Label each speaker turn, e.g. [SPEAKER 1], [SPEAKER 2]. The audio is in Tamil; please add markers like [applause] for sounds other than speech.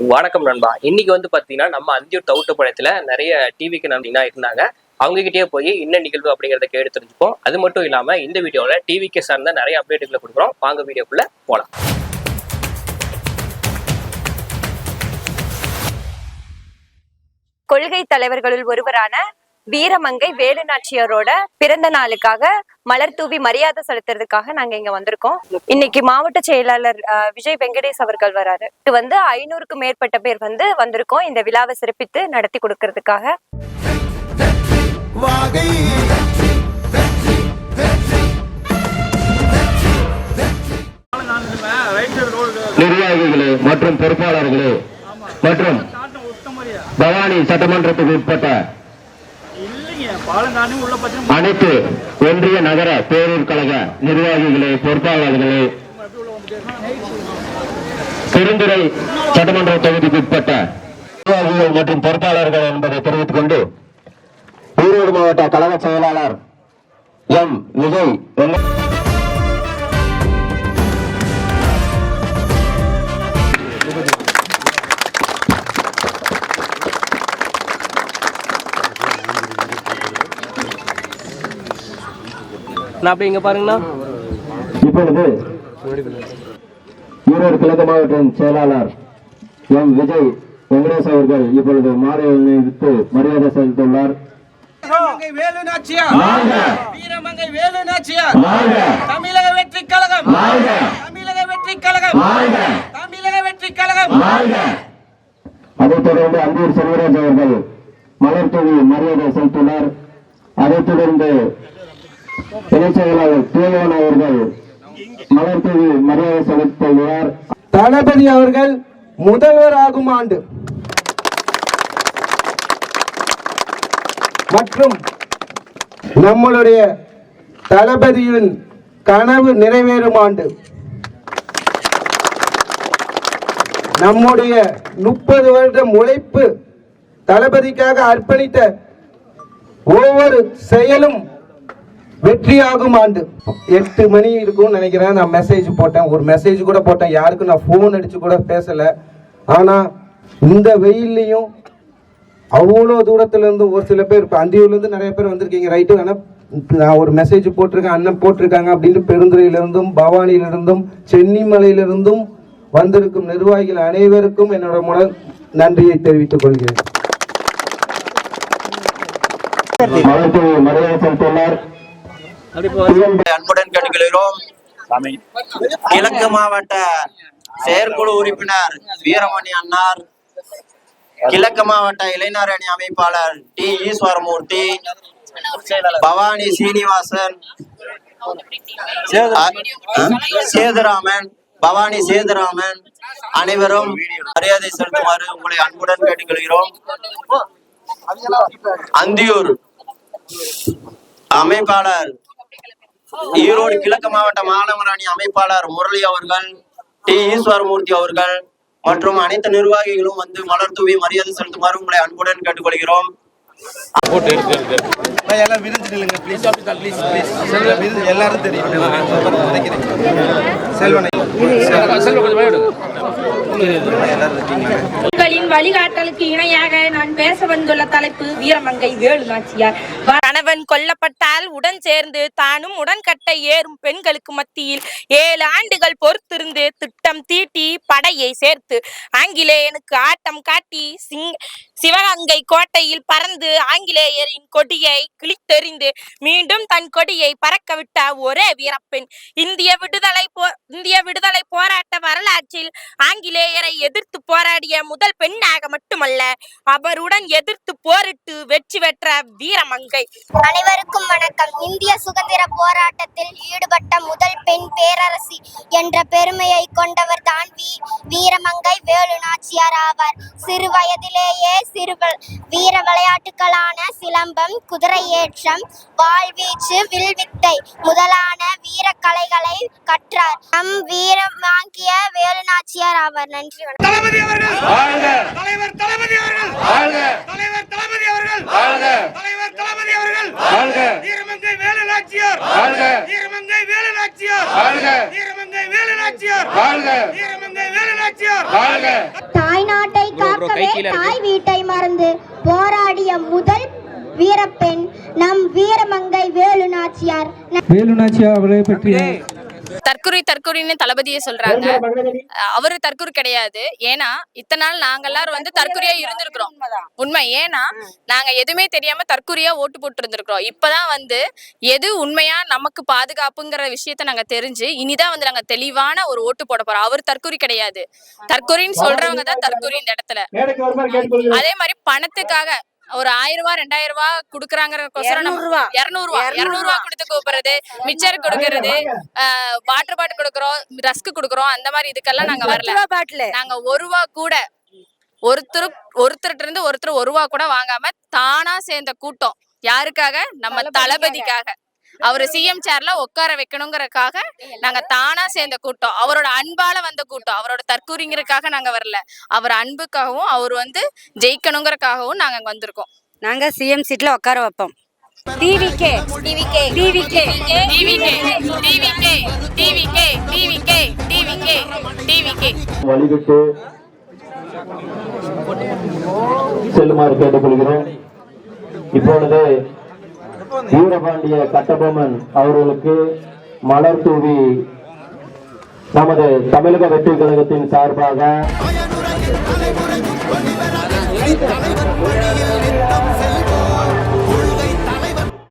[SPEAKER 1] வணக்கம் நண்பா. இன்னைக்கு வந்து பாத்தீங்கன்னா நம்ம அந்தியூர் தவுட்டுப்பாளையத்துல நிறைய டிவிக்கு நம்பினா இருந்தாங்க. அவங்க கிட்டயே போய் என்ன நிகழ்வு அப்படிங்கறத கேட்டு தெரிஞ்சுப்போம். அது மட்டும் இல்லாம இந்த வீடியோல டிவிக்கு சார்ந்த நிறைய அப்டேட்டுகளை கொடுக்குறோம். வாங்க வீடியோக்குள்ள போலாம்.
[SPEAKER 2] கொள்கை தலைவர்களுள் ஒருவரான வீரமங்கை வேலுநாச்சியாரோட பிறந்த நாளுக்காக மலர் தூவி மரியாதை செலுத்துறதுக்காக நாங்க இங்க வந்திருக்கோம். இன்னைக்கு மாவட்ட செயலாளர் அஹ், விஜய் வெங்கடேஷ் அவர்கள் வராரு. இது வந்து ஐநூறுக்கும் மேற்பட்ட பேர் வந்து வந்திருக்கோம். இந்த விழாவை சிறப்பித்து நடத்தி கொடுக்கறதுக்காக.
[SPEAKER 3] வாகை.
[SPEAKER 4] நிர்வாகிகளே மற்றும் பொறுப்பாளர்களே மற்றும் பவானி சட்டமன்றத்துக்கு உட்பட்ட அனைத்து ஒன்றிய நகர பேரூர் கழக நிர்வாகிகளே பொறுப்பாளர்களே பெருந்துறை சட்டமன்ற தொகுதிக்கு உட்பட்ட நிர்வாகிகள் மற்றும் பொறுப்பாளர்கள் என்பதை தெரிவித்துக் கொண்டு ஈரோடு மாவட்ட கழக செயலாளர் எம் விஜய்
[SPEAKER 1] நான் அப்படி இங்க பாருங்கண்ணா.
[SPEAKER 4] இப்பொழுது ஈரோடு கிழக்கு மாவட்ட செயலாளர் எம் விஜய் வெங்கடேஷ் அவர்கள் இப்பொழுது மாலை அணிவித்து மரியாதை செலுத்தியுள்ளார்.
[SPEAKER 3] வீரமங்கை வேலு நாச்சியார்! தமிழக வெற்றி கழகம்.
[SPEAKER 4] வாழ்க!
[SPEAKER 3] தமிழக வெற்றி கழகம்.
[SPEAKER 4] வாழ்க!
[SPEAKER 3] தமிழக வெற்றி கழகம்.
[SPEAKER 4] வாழ்க! அதைத் தொடர்ந்து அந்தூர் செல்வராஜ் அவர்கள் மலர் தூவி மரியாதை செலுத்தினார் அதைத் தொடர்ந்து செயலாளர் அவர்கள் மரியாதை
[SPEAKER 5] தளபதி அவர்கள் முதல்வர் ஆகும் ஆண்டு. மற்றும் நம்மளுடைய தளபதியின் கனவு நிறைவேறும் ஆண்டு. நம்முடைய முப்பது வருடம் உழைப்பு தளபதிக்காக அர்ப்பணித்த ஒவ்வொரு செயலும் வெற்றியாகும் ஆண்டு. எட்டு மணி இருக்கும்னு நினைக்கிறேன். நான் மெசேஜ் போட்டேன். ஒரு மெசேஜ் கூட போட்டேன். யாருக்கும் நான் ஃபோன் அடிச்சு கூட பேசல. ஆனா இந்த வெயில்லையும் அவ்வளோ தூரத்துல இருந்து ஒரு சில பேர் இப்போ அந்தியூர்லேருந்து நிறைய பேர் வந்திருக்கீங்க. ரைட்டு ஆனால் நான் ஒரு மெசேஜ் போட்டிருக்கேன். அண்ணன் போட்டிருக்காங்க அப்படின்னு பெருந்துறையிலிருந்தும் பவானியிலிருந்தும் சென்னிமலையிலிருந்தும் வந்திருக்கும் நிர்வாகிகள் அனைவருக்கும் என்னோட முதல் நன்றியை தெரிவித்துக் கொள்கிறேன்.
[SPEAKER 4] மரியாதை செலுத்தியுள்ளார்
[SPEAKER 6] அன்புடன் கேட்டுக்கொள்கிறோம். கிழக்கு மாவட்ட செயற்குழு உறுப்பினர் வீரமணி அன்னார் கிழக்கு மாவட்ட இளைஞர் அணி அமைப்பாளர் டி. ஈஸ்வரமூர்த்தி பவானி சீனிவாசன் சேதுராமன் பவானி சேதுராமன் அனைவரும் மரியாதை செலுத்துமாறு உங்களை அன்புடன் கேட்டுக்கொள்கிறோம். அந்தியூர் அமைப்பாளர் [laughs] ஈரோடு கிழக்கு மாவட்ட மாணவர் அணி அமைப்பாளர் முரளி அவர்கள் டி. ஈஸ்வரமூர்த்தி அவர்கள் மற்றும் அனைத்து நிர்வாகிகளும் வந்து மலர் தூவி மரியாதை செலுத்துமாறு உங்களை அன்புடன் கேட்டுக்கொள்கிறோம்.
[SPEAKER 5] எல்லாரும் தெரியும். செல்வனை.
[SPEAKER 7] உங்களின் வழிகாட்டலுக்கு இணையாக நான் பேச வந்துள்ள தலைப்பு வீரமங்கை வேலு நாச்சியார்
[SPEAKER 2] கணவன் கொல்லப்பட்டால் உடன் சேர்ந்து தானும் உடன்கட்டை ஏறும் பெண்களுக்கு மத்தியில் ஏழு ஆண்டுகள் பொறுத்திருந்து திட்டம் தீட்டி படையை சேர்த்து ஆங்கிலேயனுக்கு ஆட்டம் காட்டி சிங் சிவகங்கை கோட்டையில் பறந்து ஆங்கிலேயரின் கொடியை கிழித்தெறிந்து மீண்டும் தன் கொடியை பறக்கவிட்ட ஒரே வீரப்பெண். இந்திய விடுதலை போ இந்திய விடுதலை போராட்ட வரலாற்றில் ஆங்கிலேயரை எதிர்த்து போராடிய முதல் பெண்ணாக மட்டுமல்ல அவருடன் எதிர்த்து போரிட்டு வெற்றி பெற்ற வீரமங்கை.
[SPEAKER 8] அனைவருக்கும் வணக்கம். இந்திய சுதந்திர போராட்டத்தில் ஈடுபட்ட முதல் பெண் பேரரசி என்ற பெருமையை கொண்டவர் தான் வி வீரமங்கை வேலு நாச்சியார் ஆவார். சிறு வயதிலேயே சிறு வீர விளையாட்டுகளான சிலம்பம் குதிரை ஏற்றம் வாழ்வீச்சு வில்வித்தை முதலான வீர கலைகளை கற்றார். நம் வீரம் வாங்கிய வேலு நாச்சியார் ஆவார். நன்றி
[SPEAKER 3] தளபதி அவர்கள்! தலைவர் தளபதி அவர்கள்! தலைவர் தளபதி அவர்கள்! தலைவர் தளபதி அவர்கள்! வீரமங்கை வேலு நாச்சியார் வீரமங்கை வேலு நாச்சியார் வீரமங்கை வேலு நாச்சியார் வீரமங்கை வேலு
[SPEAKER 8] தாய் நாட்டை காக்கவே தாய் வீட்டை மறந்து போராடிய முதல் வீரப்பெண் நம் வீரமங்கை வேலு நாச்சியார்
[SPEAKER 5] வேலுநாச்சியார் அவர்களை பற்றிய
[SPEAKER 9] தற்குறி தற்குறின்னு தளபதியே சொல்றாங்க. அவரு தற்குறி கிடையாது. ஏன்னா இத்தனை நாள் நாங்க எல்லாரும் வந்து தற்குறியா இருந்திருக்கிறோம். உண்மை. ஏன்னா நாங்க எதுவுமே தெரியாம தற்குறியா ஓட்டு போட்டு இருந்திருக்கிறோம் இப்பதான் வந்து எது உண்மையா நமக்கு பாதுகாப்புங்கிற விஷயத்த நாங்க தெரிஞ்சு இனிதான் வந்து நாங்க தெளிவான ஒரு ஓட்டு போட போறோம். அவர் தற்குறி கிடையாது. தற்குறின்னு சொல்றவங்க தான் தற்குறி இந்த இடத்துல. அதே மாதிரி பணத்துக்காக ஒரு ஆயிரம் ரூபாய் ரெண்டாயிரம் ரூபாய் குடுக்கறாங்கிறக்கோசரம் நம்ம இருநூறு ரூபாய் இருநூறு ரூபாய் கொடுத்து கூப்பிடுறது மிச்சர் கொடுக்கறது வாட்டர் பாட்டில் கொடுக்கறோம் ரஸ்க் கொடுக்கறோம் அந்த மாதிரி இதுக்கெல்லாம் நாங்க வரல. நாங்க ஒரு ரூபா கூட ஒருத்தர் ஒருத்தர்ட்ட இருந்து ஒருத்தர் ஒரு ரூபா கூட வாங்காம தானா சேர்ந்த கூட்டம். யாருக்காக? நம்ம தளபதிக்காக. அவரு சிஎம் சேர்ல உட்கார வைக்கணுங்கிறதுக்காக நாங்க தானா சேர்ந்த கூட்டம். அவரோட அன்பால வந்த கூட்டம். அவரோட தற்கூரிங்கிறதுக்காக நாங்க வரல. அவர் அன்புக்காகவும் அவர் வந்து ஜெயிக்கணுங்கிறதுக்காகவும் நாங்க அங்க வந்திருக்கோம்.
[SPEAKER 10] நாங்க சிஎம் சீட்ல உட்கார வைப்போம். TVK TVK TVK
[SPEAKER 9] TVK TVK TVK TVK TVK TVK
[SPEAKER 4] வழிவிட்டு செல்லுமாறு கேட்டுக்கொள்கிறோம். இப்பொழுது வீரபாண்டிய கட்டபொம்மன் அவர்களுக்கு மலர் தூவி நமது தமிழக வெற்றி கழகத்தின் சார்பாக